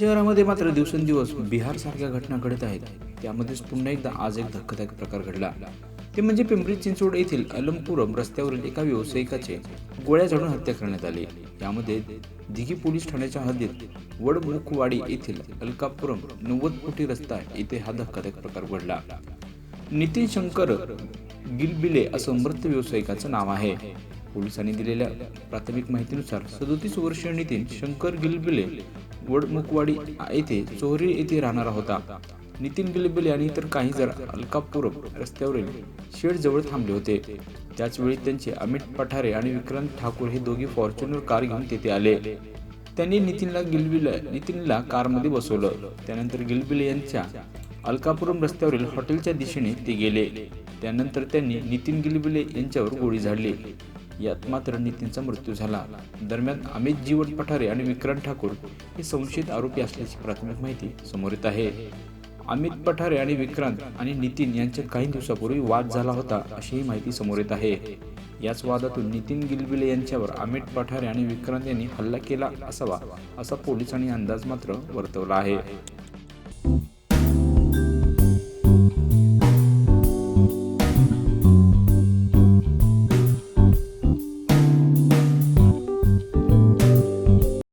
शहरामध्ये मात्र दिवसेंदिवस बिहार सारख्या घटना घडत आहेत. त्यामध्येच पुन्हा एकदा आज एक धक्कादायक प्रकार घडला. ते म्हणजे पिंपरी चिंचवड येथील अलमपुरम रस्त्यावरील एका व्यावसायिकाचे गोळ्या झाडून हत्या करण्यात आली. यामध्ये दिघी पोलीस ठाण्याच्या हद्दीत वडमुखवाडी येथील अलकापुरम नव्वद कोटी रस्ता येथे हा धक्कादायक प्रकार घडला. नितीन शंकर गिलबिले असं मृत व्यावसायिकाचं नाव आहे. पोलिसांनी दिलेल्या प्राथमिक माहितीनुसार सदोतीस वर्षीय नितीन शंकर गिलबिले वडमुखवाडी येथे चोहरी येथे राहणारा होता. नितीन गिलबिले आणि इतर काही जर अलकापुरम रस्त्यावरील शेड जवळ थांबले होते. त्याचवेळी त्यांचे अमित पठारे आणि विक्रांत ठाकूर हे दोघे फॉर्च्युनर कार घेऊन तेथे आले. त्यांनी नितीनला गिलबिल नितीनला कारमध्ये बसवलं. त्यानंतर गिलबिले यांच्या अलकापुरम रस्त्यावरील हॉटेलच्या दिशेने ते गेले. त्यानंतर त्यांनी नितीन गिलबिले यांच्यावर गोळी झाडली. यात मात्र नितीनचा मृत्यू झाला. दरम्यान अमित जीवन पठारे आणि विक्रांत ठाकूर हे संशयित आरोपी असल्याची प्राथमिक माहिती समोर येत आहे. अमित पठारे आणि विक्रांत आणि नितीन यांच्यात काही दिवसापूर्वी वाद झाला होता अशीही माहिती समोर येत आहे. याच वादातून नितीन गिलबिले यांच्यावर अमित पठारे आणि विक्रांत यांनी हल्ला केला असावा असा पोलिसांनी अंदाज मात्र वर्तवला आहे.